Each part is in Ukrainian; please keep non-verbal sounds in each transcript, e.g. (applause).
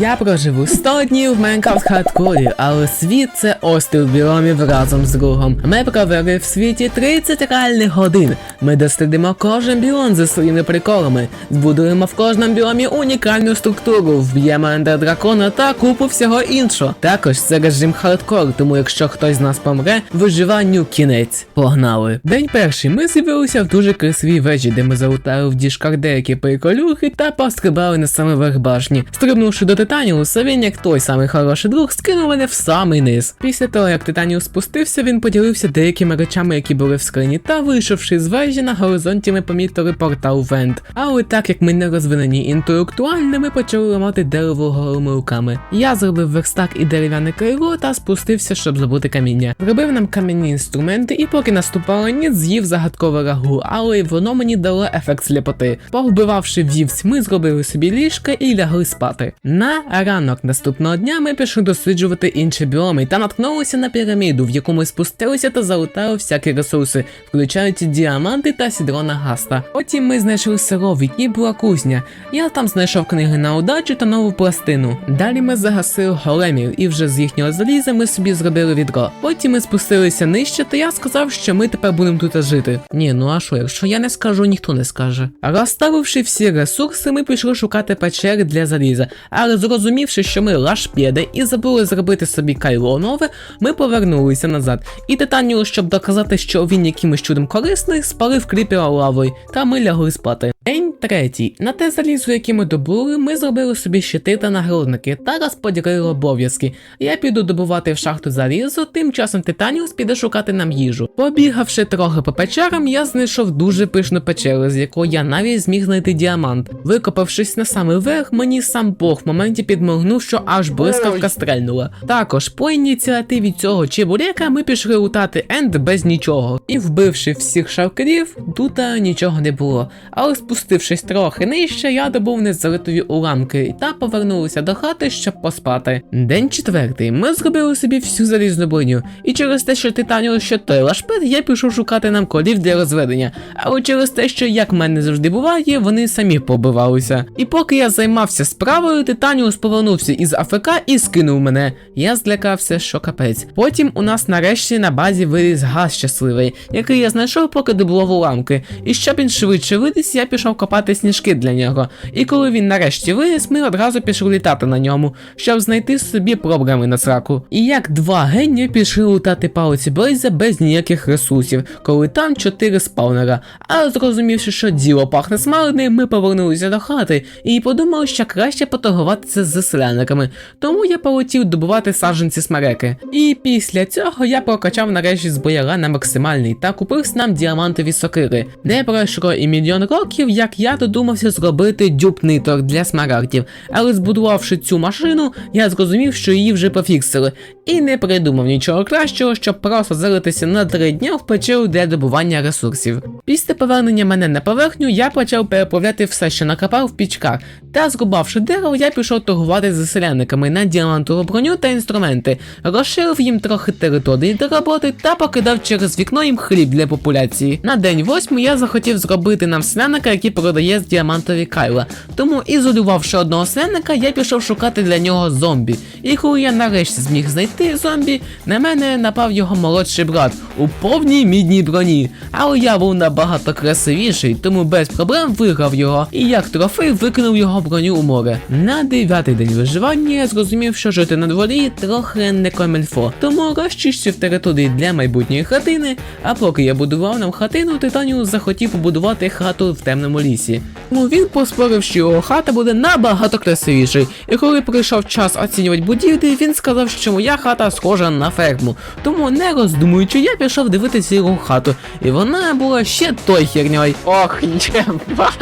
Я проживу 100 днів в Майнкрафт хардкорі, але світ це острів біомів разом з другом. Ми провели в світі 30 реальних годин. Ми дослідимо кожен біом зі своїми приколами, збудуємо в кожному біомі унікальну структуру, вб'ємо ендердракона та купу всього іншого. Також це режим хардкор, тому якщо хтось з нас помре, виживанню кінець. Погнали. День перший. Ми з'явилися в дуже красивій вежі, де ми залутали в діжках деякі приколюхи та пострибали на саме верх башні. Стрибнувши до Титаніуса, він, як той самий хороший друг, скинув мене в самий низ. Після того, як Титаніус спустився, він поділився деякими речами, які були в скрині, та вийшовши з вежі на горизонті, ми помітили портал Вент. Але так як ми не розвинені інтелектуально, ми почали ламати дерево голими руками. Я зробив верстак і дерев'яне крило та спустився, щоб забути каміння. Зробив нам кам'яні інструменти, і поки наступала ніч, з'їв загадкове рагу, але воно мені дало ефект сліпоти. Повбивавши вівць, ми зробили собі ліжка і лягли спати. На ранок наступного дня ми пішли досліджувати інші біоми та наткнулися на піраміду, в яку ми спустилися та залутали всякі ресурси, включаючи діаманти та сідрона гаста. Потім ми знайшли село, в якій була кузня. Я там знайшов книги на удачу та нову пластину. Далі ми загасили големів, і вже з їхнього заліза ми собі зробили відро. Потім ми спустилися нижче, та я сказав, що ми тепер будемо тут жити. Ні, ну а що, якщо я не скажу, ніхто не скаже. Розставивши всі ресурси, ми пішли шукати печери для заліза, але зрозумівши, що ми лашпєди і забули зробити собі кайло нове, ми повернулися назад. І Титаніо, щоб доказати, що він якимось чудом корисний, спалив кріпіра лавою, та ми лягли спати. День третій. На те залізо, яке ми добули, ми зробили собі щити та нагрудники та розподілили обов'язки. Я піду добувати в шахту залізо, тим часом Титаніус піде шукати нам їжу. Побігавши трохи по печерам, я знайшов дуже пишну печеру, з якої я навіть зміг знайти діамант. Викопавшись на самий верх, мені сам Бог в моменті підморгнув, що аж блискавка стрельнула. Також по ініціативі цього чебурека ми пішли лутати енд без нічого. І вбивши всіх шавкерів, тут нічого не було. Але спустившись трохи нижче, я добув незалитові уламки та повернулися до хати, щоб поспати. День четвертий. Ми зробили собі всю залізну броню. І через те, що Титаніус ще той лашпет, я пішов шукати нам колів для розведення. Але через те, що як в мене завжди буває, вони самі побивалися. І поки я займався справою, Титаніус повернувся із АФК і скинув мене. Я злякався, що капець. Потім у нас нарешті на базі виріс газ щасливий, який я знайшов, поки добував уламки. І щоб він швидше виріс, я пішов копати сніжки для нього. І коли він нарешті виріс, ми одразу пішли літати на ньому, щоб знайти собі проблеми на сраку. І як два генії пішли лутати палиці Блейза без ніяких ресурсів, коли там чотири спаунера. Але зрозумівши, що діло пахне смаленим, ми повернулися до хати і подумали, що краще поторгуватися з селяниками. Тому я полетів добувати саджанці смереки. І після цього я прокачав нарешті з бояра на максимальний та купив нам діамантові сокири. Не пройшло і мільйон років, як я додумався зробити дюб ниток для смарагдів. Але збудувавши цю машину, я зрозумів, що її вже пофіксили, і не придумав нічого кращого, щоб просто залитися на три дня в печеру для добування ресурсів. Після повернення мене на поверхню, я почав переправляти все, що накопав в пічках, та зрубавши дерево, я пішов торгувати з селяниками на діамантову броню та інструменти, розширив їм трохи території для роботи та покидав через вікно їм хліб для популяції. На день восьмий я захотів зробити нам селяника, який продає з діамантові кайла. Тому ізолювавши одного селяника, я пішов шукати для нього зомбі. І коли я нарешті зміг знайти зомбі, на мене напав його молодший брат у повній мідній броні. Але я був набагато красивіший, тому без проблем виграв його і як трофей викинув його броню у море. На дев'ятий день виживання я зрозумів, що жити на дворі трохи не комельфо, тому розчищив території для майбутньої хатини. А поки я будував нам хатину, Титаніус захотів побудувати хату в темному лісі. Тому він поспорив, що його хата буде набагато красивішою. І коли прийшов час оцінювати будівлі, він сказав, що моя хата схожа на ферму. Тому не роздумуючи, я пішов дивитися його хату. І вона була ще той херньою. Ох, єба.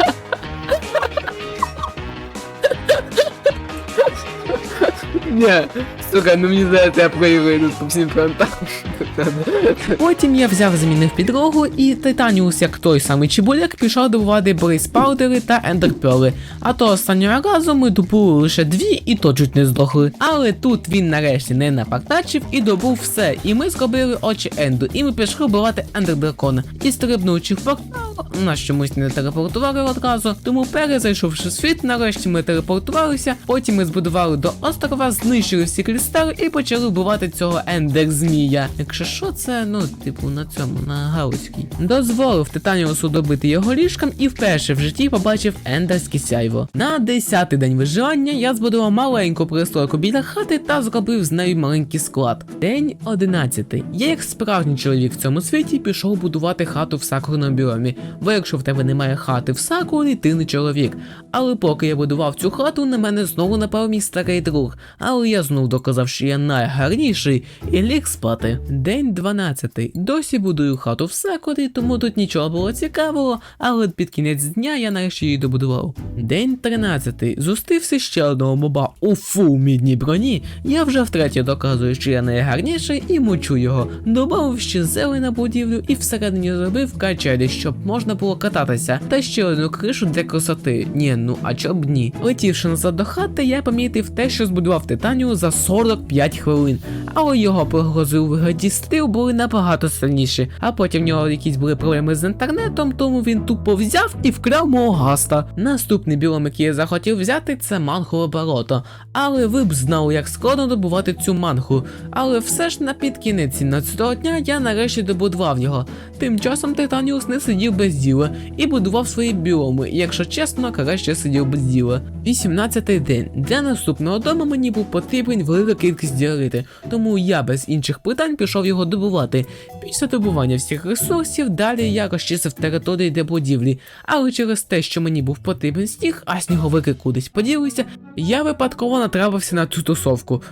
Ні, сука, ну мені здається, я проіграю по всім фронтам. (laughs) Потім я взяв замінив підлогу, і Титаніус, як той самий Чебуляк, пішов добувати Брейс Паудери та Ендерпьоли. А то останнього разу ми добули лише дві і то чуть не здохли. Але тут він нарешті не напартачив і добув все. І ми зробили очі Енду, і ми пішли вбивати Ендердракона. І стрибнувши в портал, нас чомусь не телепортували одразу. Тому перезайшовши світ, нарешті ми телепортувалися. Потім ми збудували до острова, знищили всі кристали і почали вбивати цього ендер змія. Якщо що, це ну, типу, на цьому, на галузькій. Дозволив Титаніусу добити його ліжком і вперше в житті побачив ендерське сяйво. На 10-й день виживання я збудував маленьку пристройку біля хати та зробив з нею маленький склад. День 11. Я, як справжній чоловік в цьому світі, пішов будувати хату в сакурному біомі. Бо якщо в тебе немає хати в сакурі, ти не чоловік. Але поки я будував цю хату, на мене знову напав мій старий друг. Але я знов доказав, що я найгарніший і ліг спати. День 12. Досі будую хату в сакурі, тому тут нічого було цікавого, але під кінець дня я нарешті її добудував. День 13. Зустрівся ще одного моба у фу мідній броні. Я вже втретє доказую, що я найгарніший і мучу його. Добавив ще зелень на будівлю і всередині зробив качелі, щоб можна було кататися, та ще одну кришу для красоти. Ні, ну а чоб ні. Летівши назад до хати, я помітив те, що збудував Титанію за 45 хвилин, але його погрози у вигляді стріл були набагато сильніші. А потім в нього якісь були проблеми з інтернетом, тому він тупо взяв і вкрав мого гаста. Наступний білом, який я захотів взяти, це манхове болото. Але ви б знали, як складно добувати цю манху. Але все ж на підкінець 17-го дня я нарешті добудував його. Тим часом Титаніус не сидів без діла і будував свої біоми, якщо чесно, краще сидів без діла. 18-й день. Для наступного дому мені був потрібен велика кількість діалити, тому я без інших питань пішов його добувати. Після добування всіх ресурсів далі я розчистив території для будівлі, але через те, що мені був потрібен сніг, а сніговики кудись поділися, я випадково натрапився на цю тусовку.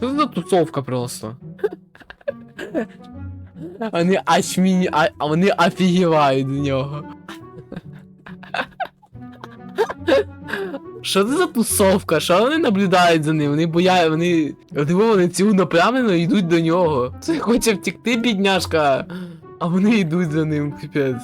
Це тусовка просто? (laughs) Вони аж мені, а, а вони офігівають до нього. Що це за тусовка? Що вони наблюдають за ним? Вони бояють, вони. Диво, вони цілонаправленно йдуть до нього. Це хоче втекти, бідняшка. А вони йдуть за ним, піпець.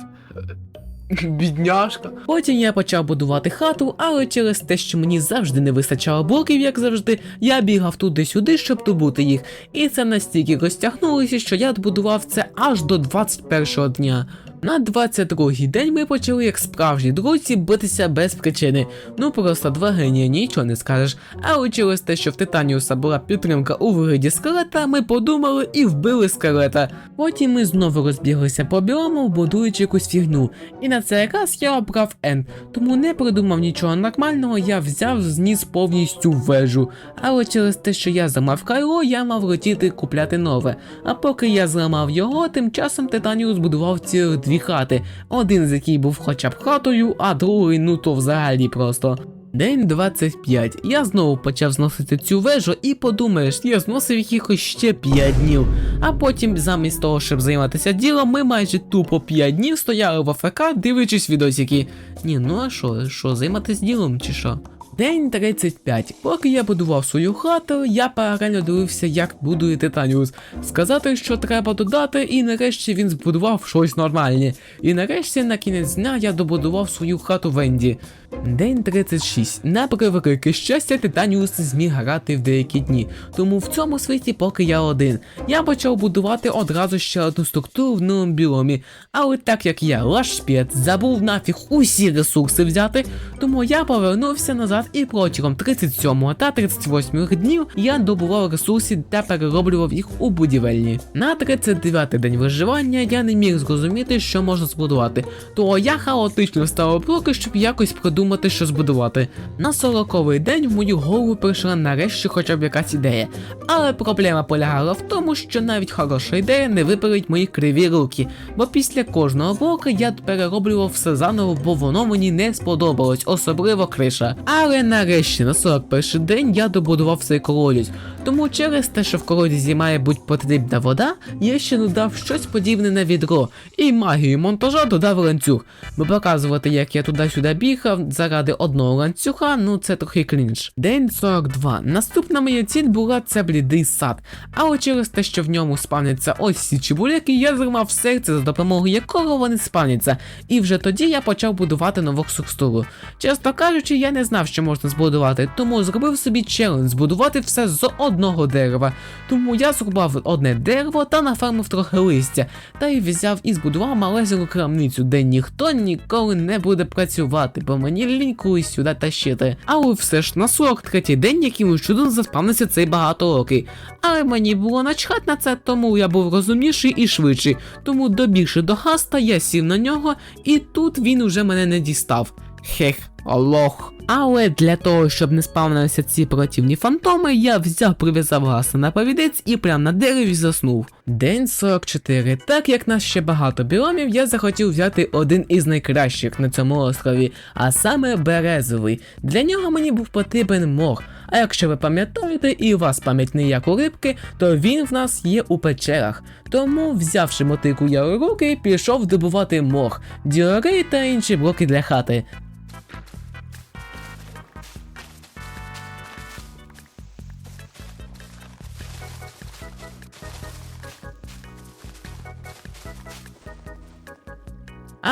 Бідняшка. Потім я почав будувати хату, але через те, що мені завжди не вистачало блоків, як завжди, я бігав туди-сюди, щоб добути їх. І це настільки розтягнулося, що я добудував це аж до 21-го дня. На 22-й день ми почали, як справжні друзі, битися без причини. Ну просто два генії, нічого не скажеш. Але через те, що в Титаніуса була підтримка у вигляді скелета, ми подумали і вбили скелета. Потім ми знову розбіглися по біому, будуючи якусь фігню. І на цей раз я обрав N, тому не придумав нічого нормального, я взяв зніс повністю вежу. Але через те, що я зламав кайло, я мав летіти купляти нове. А поки я зламав його, тим часом Титаніус будував цілих дві хати, один з яких був хоча б хатою, а другий ну то взагалі просто. День 25. Я знову почав зносити цю вежу і подумаєш, я зносив якихось ще 5 днів. А потім, замість того, щоб займатися ділом, ми майже тупо 5 днів стояли в АФК, дивлячись відосики. Ні, ну а що, що, займатися ділом чи що? День 35. Поки я будував свою хату, я паралельно дивився, як будує Титаніус. Сказати, що треба додати, і нарешті він збудував щось нормальне. І нарешті на кінець дня я добудував свою хату Венді. День 36. На превелике щастя, Титаніус зміг грати в деякі дні. Тому в цьому світі поки я один. Я почав будувати одразу ще одну структуру в новому біомі. Але так як я лашпєт забув нафіг усі ресурси взяти, тому я повернувся назад і протягом 37 та 38 днів я добував ресурси та перероблював їх у будівельні. На 39 день виживання я не міг зрозуміти, що можна збудувати, то я хаотично ставив блоки, щоб якось придумати, що збудувати. На 40-й день в мою голову прийшла нарешті хоча б якась ідея. Але проблема полягала в тому, що навіть хороша ідея не випередить мої криві руки, бо після кожного блока я перероблював все заново, бо воно мені не сподобалось, особливо криша. Але нарешті на 41 день я добудував цей колодязь. Тому через те, що в колодязі має бути потрібна вода, я ще додав щось подібне на відро, і магію монтажа додав ланцюг. Бо показувати, як я туди-сюди бігав, заради одного ланцюга, ну це трохи крінж. День 42. Наступна моя ціль була це блідий сад. Але через те, що в ньому спавняться ось ці чебуляки, я зламав серце, за допомогою якого вони спавняться. І вже тоді я почав будувати нову структуру. Чесно кажучи, я не знав, що можна збудувати, тому зробив собі челендж збудувати все з одного дерева. Тому я зрубав одне дерево та нафармив трохи листя, та й взяв і збудував малезеру крамницю, де ніхто ніколи не буде працювати, бо мені лінькує сюди тащити. Але все ж на 43-й день якимось чудом заспавнився цей багатоокий. Але мені було начхать на це, тому я був розумніший і швидший. Тому добігши до гаста, я сів на нього, і тут він уже мене не дістав. Хех, лох. Але для того, щоб не спавнилися ці противні фантоми, я взяв прив'язав гаста на повідець і прямо на дереві заснув. День 44. Так як нас ще багато біомів, я захотів взяти один із найкращих на цьому острові, а саме березовий. Для нього мені був потрібен мох. А якщо ви пам'ятаєте і у вас пам'ять не як у рибки, то він в нас є у печерах. Тому, взявши мотику я у руки, пішов добувати мох, діори та інші блоки для хати.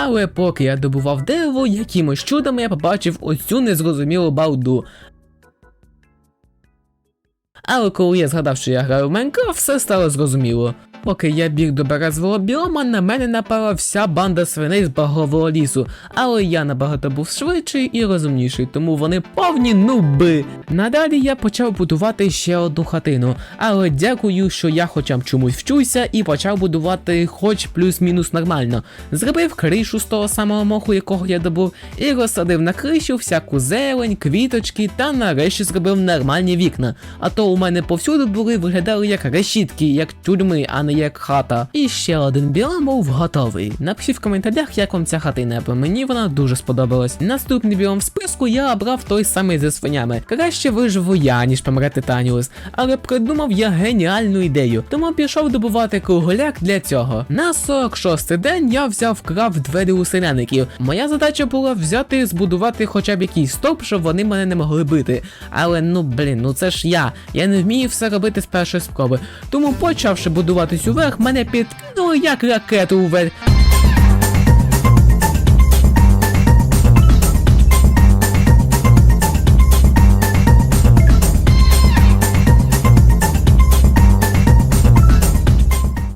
Але поки я добував дерево, якимось чудом я побачив оцю незрозумілу балду. Але коли я згадав, що я граю в Майнкрафт, все стало зрозуміло. Поки я біг до березового біома, на мене напала вся банда свиней з багового лісу, але я набагато був швидший і розумніший, тому вони повні нуби. Надалі я почав будувати ще одну хатину, але дякую, що я хоча б чомусь вчуся і почав будувати хоч плюс-мінус нормально. Зробив кришу з того самого моху, якого я добув, і розсадив на кришу всяку зелень, квіточки та нарешті зробив нормальні вікна. А то у мене повсюди були виглядали як решітки, як тюрми, а не як хата. І ще один біом був готовий. Напишіть в коментарях, як вам ця хатина, бо мені вона дуже сподобалась. Наступний біом в списку я обрав той самий зі свинями. Краще виживу я, ніж помре Титаніус. Але придумав я геніальну ідею, тому пішов добувати кругляк для цього. На 46-й день я взяв крав двері у селяників. Моя задача була взяти і збудувати хоча б якийсь стоп, щоб вони мене не могли бити. Але ну блін, ну це ж я. Я не вмію все робити з першої спроби. Тому почавши будуватись уверх, мене підкинули як ракету уверх.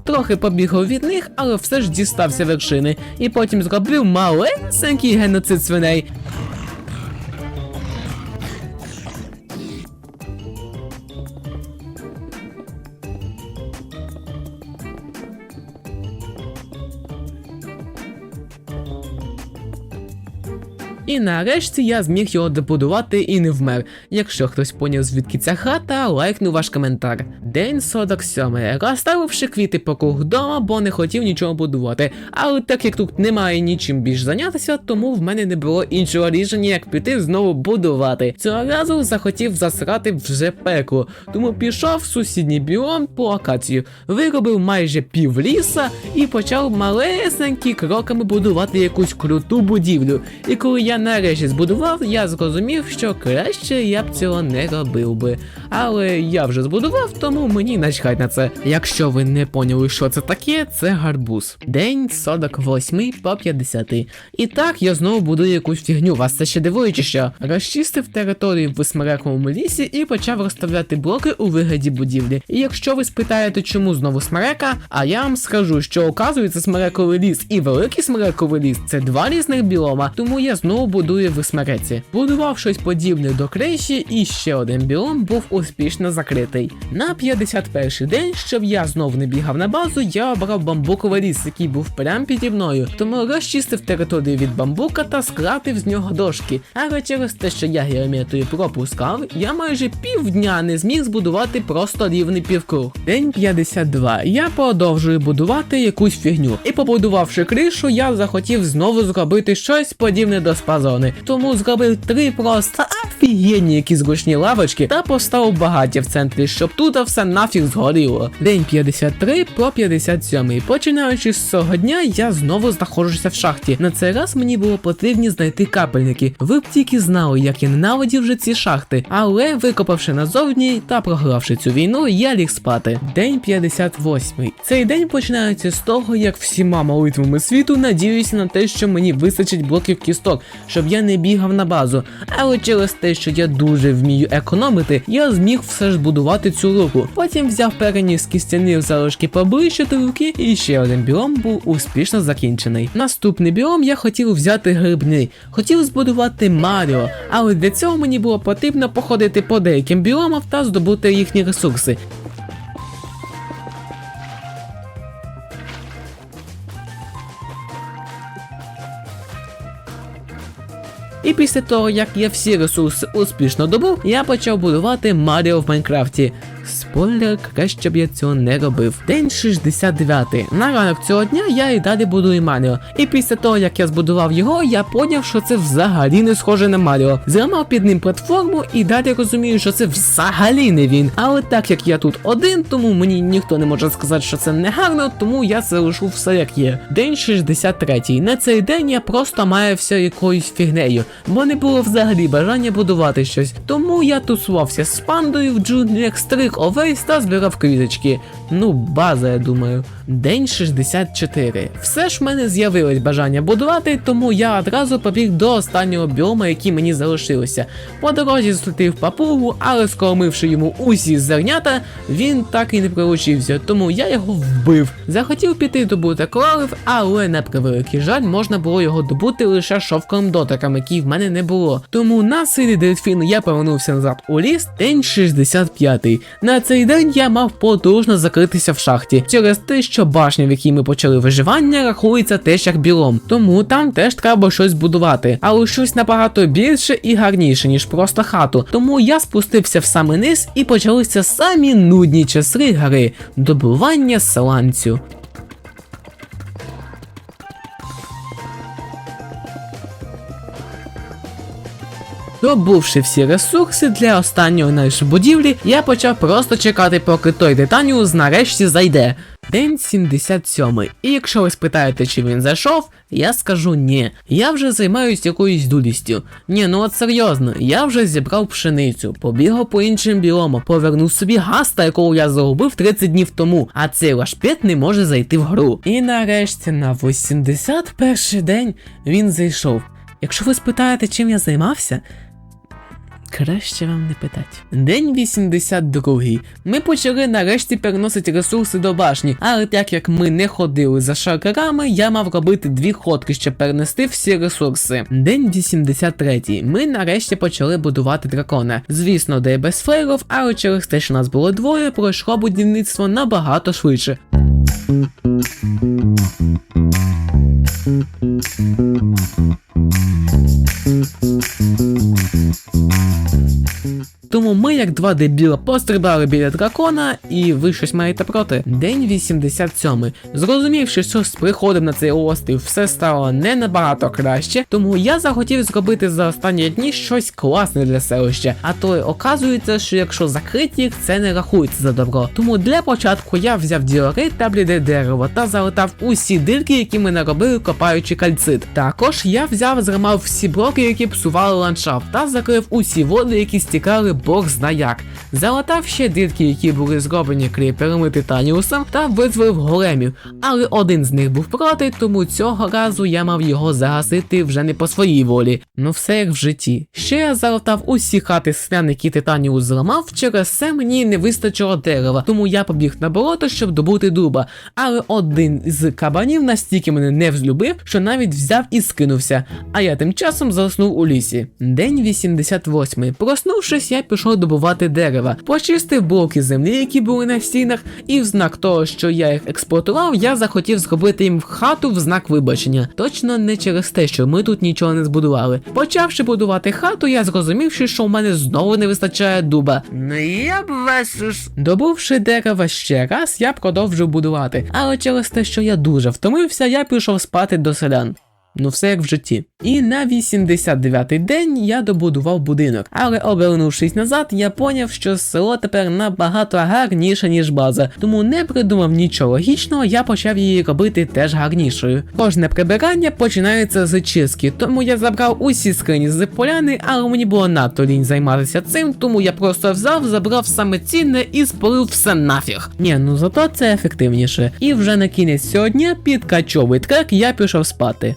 Трохи побігав від них, але все ж дістався вершини, і потім зробив малесенький геноцид свиней. І нарешті я зміг його добудувати і не вмер. Якщо хтось поняв звідки ця хата, лайкну ваш коментар. День 47. Розставивши квіти по круг дома, бо не хотів нічого будувати. Але так як тут немає нічим більш зайнятися, тому в мене не було іншого рішення, як піти знову будувати. Цього разу захотів засрати вже пекло, тому пішов в сусідній біом по акацію, виробив майже пів ліса і почав малесенькі кроками будувати якусь круту будівлю. І коли я нарешті збудував, я зрозумів, що краще я б цього не робив би. Але я вже збудував, тому мені начхать на це. Якщо ви не поняли, що це таке, це гарбуз. День 48 по 50. І так я знову будую якусь фігню. Вас це ще дивує що? Розчистив територію в смерековому лісі і почав розставляти блоки у вигляді будівлі. І якщо ви спитаєте, чому знову смерека, а я вам скажу, що оказується смерековий ліс і великий смерековий ліс це два різних біома, тому я знову будую в смереці. Будував щось подібне до криші, і ще один біом був успішно закритий. На 51 день, щоб я знову не бігав на базу, я обрав бамбуковий ліс, який був прямо піді мною, тому розчистив територію від бамбука та скратив з нього дошки. Але через те, що я геометрію пропускав, я майже півдня не зміг збудувати просто рівний півкруг. День 52. Я продовжую будувати якусь фігню. І побудувавши кришу, я захотів знову зробити щось подібне до спа діапазони. Тому зробив три просто офігенні якісь зручні лавочки та поставив багаття в центрі, щоб тут все нафіг згоріло. День 53 про 57. Починаючи з цього дня, я знову знаходжуся в шахті. На цей раз мені було потрібні знайти капельники. Ви б тільки знали, як я ненавидів вже ці шахти. Але викопавши назовні та програвши цю війну, я ліг спати. День 58. Цей день починається з того, як всіма молитвами світу надіюся на те, що мені вистачить блоків кісток, щоб я не бігав на базу. Але через те, що я дуже вмію економити, я зміг все ж будувати цю руку. Потім взяв переніс кістяних залишки поближче до руки, і ще один біом був успішно закінчений. Наступний біом я хотів взяти грибний, хотів збудувати Маріо, але для цього мені було потрібно походити по деяким біомам та здобути їхні ресурси. І після того, як я всі ресурси успішно добув, я почав будувати Маріо в Майнкрафті. Спойлер, краще б я цього не робив. День 69. На ранок цього дня я і далі будую Маріо. І після того, як я збудував його, я поняв, що це взагалі не схоже на Маріо. Зламав під ним платформу і далі розумію, що це взагалі не він. Але так як я тут один, тому мені ніхто не може сказати, що це не гарно, тому я залишу все як є. День 63. На цей день я просто маявся якоюсь фігнею, бо не було взагалі бажання будувати щось. Тому я тусувався з пандою в джунглях, стриг овець та збирав квіточки. Ну, база, я думаю. День 64. Все ж в мене з'явилось бажання будувати, тому я одразу побіг до останнього біома, який мені залишилося. По дорозі зустрів папугу, але скормивши йому усі зернята, він так і не прилучився, тому я його вбив. Захотів піти добути коралів, але на превеликий жаль, можна було його добути лише шовковим дотиком, який в мене не було. Тому на силі дельфін я повернувся назад у ліс, день 65. На цей день я мав потужно закритися в шахті через те, що башня, в якій ми почали виживання, рахується теж як білом. Тому там теж треба щось будувати, але щось набагато більше і гарніше, ніж просто хату. Тому я спустився в самий низ і почалися самі нудні часи гри добування сланцю. Добувши всі ресурси для останньої нашої будівлі, я почав просто чекати, поки той Титаніус нарешті зайде. День 77. І якщо ви спитаєте, чи він зайшов, я скажу ні. Я вже займаюсь якоюсь дулістю. Ні, ну от серйозно, я вже зібрав пшеницю, побігав по іншим біомам, повернув собі гаста, якого я загубив 30 днів тому, а цей лашпет не може зайти в гру. І нарешті на 81 день він зайшов. Якщо ви спитаєте, чим я займався, Краще вам не питати. День 82. Ми почали нарешті переносити ресурси до башні, але так як ми не ходили за шаркерами, я мав робити дві ходки, щоб перенести всі ресурси. День 83. Ми нарешті почали будувати дракона. Звісно, де без флейров, але через те, що нас було двоє, пройшло будівництво набагато швидше. Thank you. Тому ми, як два дебіла, пострибали біля дракона, і ви щось маєте проти. День 87. Зрозумівши, що з приходом на цей острів все стало не набагато краще, тому я захотів зробити за останні дні щось класне для селища. А то й оказується, що якщо закрити їх, це не рахується за добро. Тому для початку я взяв діорит та бліде дерево та залетав усі дирки, які ми наробили, копаючи кальцит. Також я взяв, зламав всі блоки, які псували ландшафт, та закрив усі води, які стікали бог зна як. Залатав ще дірки, які були зроблені кріперами Титаніусом, та визволив големів, але один з них був проти, тому цього разу я мав його загасити вже не по своїй волі. Ну все як в житті. Ще я залатав усі хати слян, які Титаніус зламав, через це мені не вистачило дерева, тому я побіг на болото, щоб добути дуба. Але один з кабанів настільки мене не взлюбив, що навіть взяв і скинувся. А я тим часом заснув у лісі. День 88. Проснувшись, я пішов добувати дерева, почистив блоки землі, які були на стінах, і в знак того, що я їх експлуатував, я захотів зробити їм хату в знак вибачення. Точно не через те, що ми тут нічого не збудували. Почавши будувати хату, я зрозумів, що в мене знову не вистачає дуба. Ну я б вас. Добувши дерева ще раз, я продовжив будувати. Але через те, що я дуже втомився, я пішов спати до селян. Ну все як в житті. І на 89-й день я добудував будинок, але обернувшись назад, я поняв, що село тепер набагато гарніше, ніж база, тому не придумав нічого логічного, я почав її робити теж гарнішою. Кожне прибирання починається з чистки, тому я забрав усі скрині з поляни, але мені було надто лінь займатися цим, тому я просто взяв, забрав саме цінне і спалив все нафіг. Ні, ну зато це ефективніше. І вже на кінець цього дня під качовий трек я пішов спати.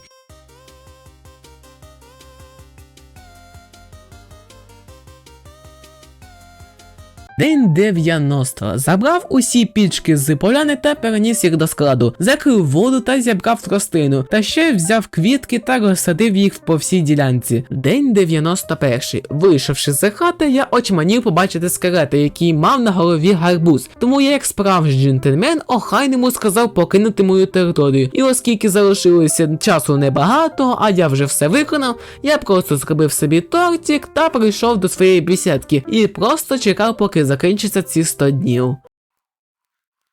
День 90. Забрав усі пічки з поляни та переніс їх до складу, закрив воду та зібрав тростину, та ще взяв квітки та розсадив їх по всій ділянці. День 91. Вийшовши з хати, я очманів побачити скелета, який мав на голові гарбуз. Тому я, як справжній джентльмен, охайному сказав покинути мою територію. І оскільки залишилося часу небагато, а я вже все виконав, я просто зробив собі тортик та прийшов до своєї бесідки і просто чекав, поки закінчаться ці 100 днів.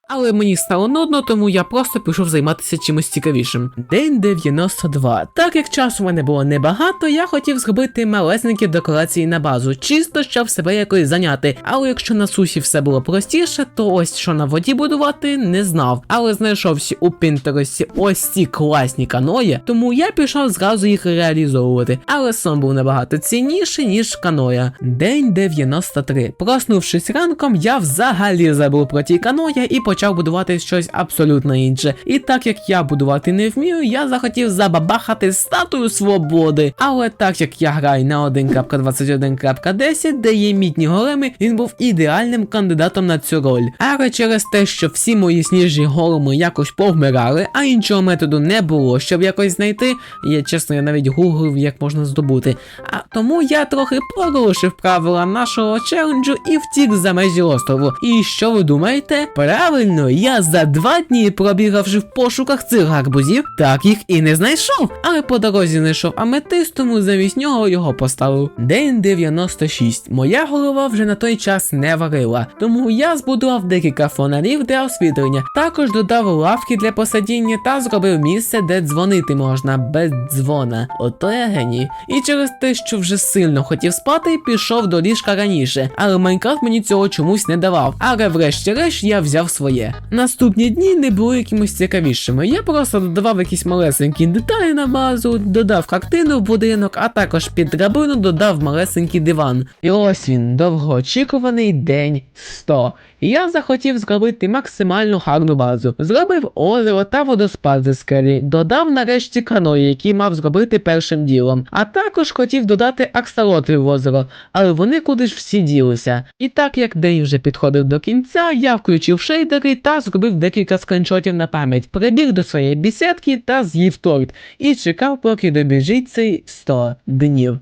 Але мені стало нудно, тому я просто пішов займатися чимось цікавішим. День 92. Так як часу в мене було небагато, я хотів зробити малесенькі декорації на базу, чисто щоб себе якось зайняти. Але якщо на суші все було простіше, то ось що на воді будувати не знав. Але знайшовся у Пінтересті ось ці класні каної, тому я пішов зразу їх реалізовувати. Але сон був набагато цінніший, ніж каноя. День 93. Проснувшись ранком, я взагалі забув про ті каноя і почав будувати щось абсолютно інше. І так як я будувати не вмію, я захотів забабахати статую свободи. Але так як я граю на 1.21.10, де є мідні големи, він був ідеальним кандидатом на цю роль. Але через те, що всі мої сніжні големи якось повмирали, а іншого методу не було, щоб якось знайти, я чесно, я навіть гуглив, як можна здобути. А тому я трохи порушив правила нашого челенджу і втік за межі острову. І що ви думаєте? Правильно, я за два дні пробігавши в пошуках цих гарбузів, так їх і не знайшов. Але по дорозі знайшов аметист, тому замість нього його поставив. День 96. Моя голова вже на той час не варила, тому я збудував декілька фонарів для освітлення. Також додав лавки для посадіння та зробив місце, де дзвонити можна без дзвона. Ото я геній. І через те, що вже сильно хотів спати, пішов до ліжка раніше. Але Майнкрафт мені цього чомусь не давав. Але врешті-решт я взяв своє. Наступні дні не були якимось цікавішими. Я просто додавав якісь малесенькі деталі на базу, додав картину в будинок, а також під драбину додав малесенький диван. І ось він, довгоочікуваний день 100. Я захотів зробити максимально гарну базу. Зробив озеро та водоспад зі скелі, додав нарешті каної, які мав зробити першим ділом. А також хотів додати аксалоти в озеро, але вони кудись всі ділися. І так як день вже підходив до кінця, я включив шейдери та зробив декілька скриншотів на пам'ять, прибіг до своєї бісідки та з'їв торт. І чекав, поки добіжить цей 100 днів.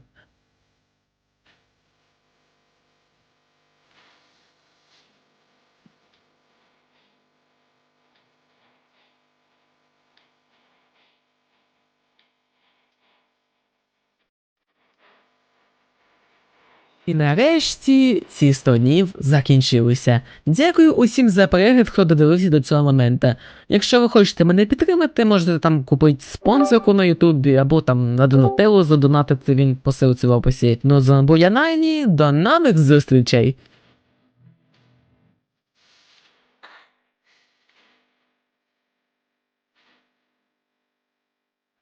І нарешті ці 100 днів закінчилися. Дякую усім за перегляд, хто додивився до цього моменту. Якщо ви хочете мене підтримати, можете там купити спонсорку на Ютубі або там на донателу задонатити він по в описі. Ну з вами був я Найні, до нових зустрічей!